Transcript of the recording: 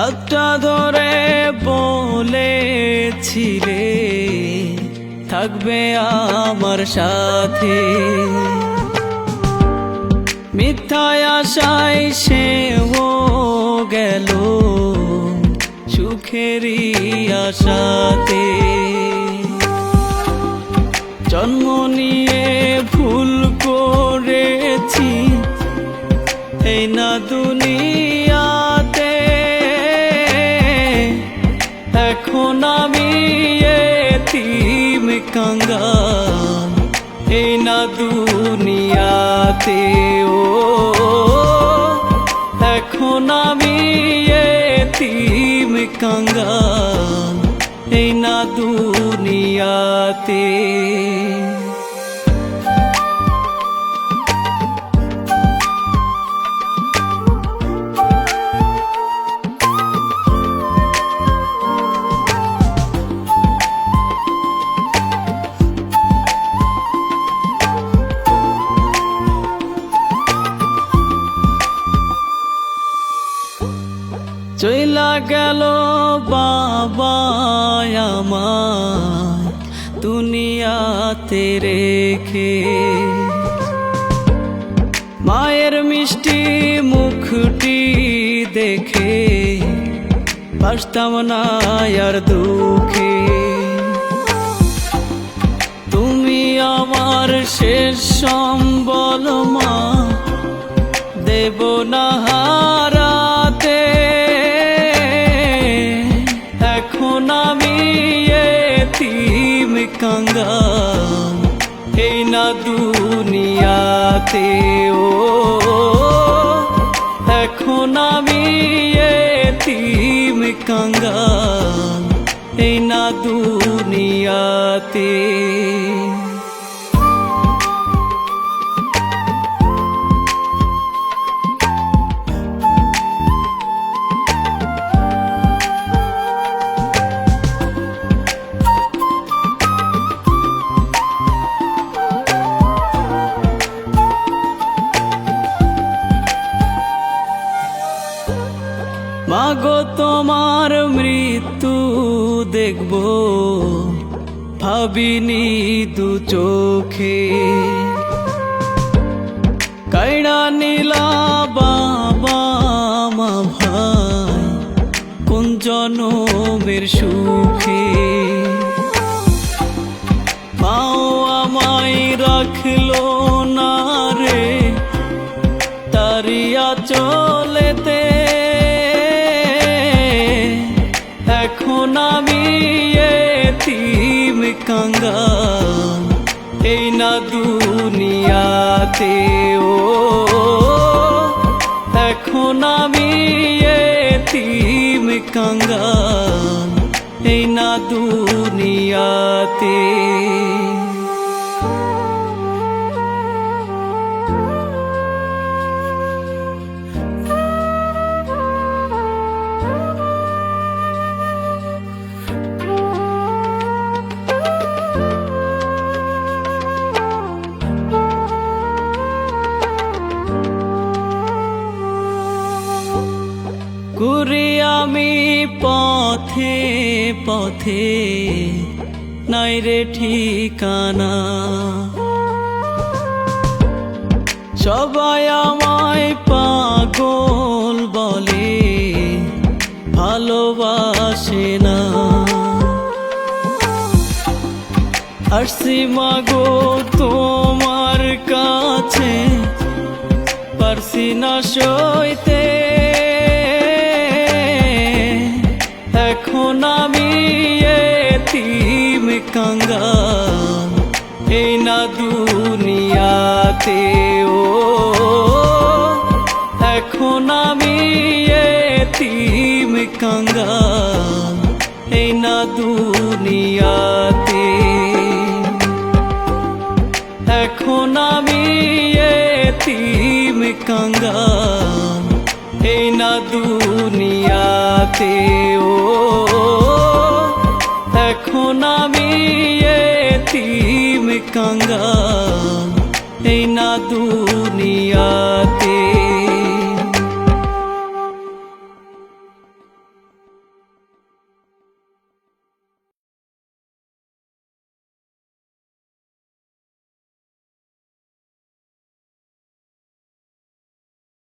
হাতটা ধরে বলেছিলে, থাকবে আমার সাথে। মিথ্যায় আশায় সেও গেল সুখেরই আশাতে। জন্ম নিয়ে ভুল করেছি, এই না দুনিয়াতে এখন আমি এতিম কাঙ্গাল। এই না দুনিয়াতে ও। এখন আমি এতিম কাঙ্গাল। এই না দুনিয়াতে। চইলা গেল বাবা আমার দুনিয়াতে রেখে। মায়ের মিষ্টি মুখটি দেখে বাসতাম না আর দুঃখে। তুমি আমার শেষ সম্বল মা, দেব না হারাতে কাঙ্গাল এই না দুনিয়াতে ও এখন আমি এতিম কাঙ্গাল এই না দুনিয়াতে মাগো তোমার মৃত্যু দেখব, ভাবিনি দু চোখে। কাইড়া নীলা বাবা ভাই কোন জনমের সুখে। মাও আমায় রাখল না রে, তারিয়া চলেতে কাঙ্গাল এই না দুনিয়াতে ও। এখন আমি এতিম কাঙ্গাল এই না দুনিয়াতে। পথে পথে, নাই রে ঠিকানা। সবাই আমায় পাগল বলে, ভালোবাসে না। আসছি মাগো তোমার কাছে, পারছি না সইতে। কাঙ্গাল এই না দুনিয়াতে ও এখন আমি এতিম কাঙ্গাল এই না দুনিয়াতে এখন আমি এতিম কাঙ্গাল এই না দুনিয়াতে ও এখন আমি এতিম কাঙ্গাল এই না দুনিয়াতে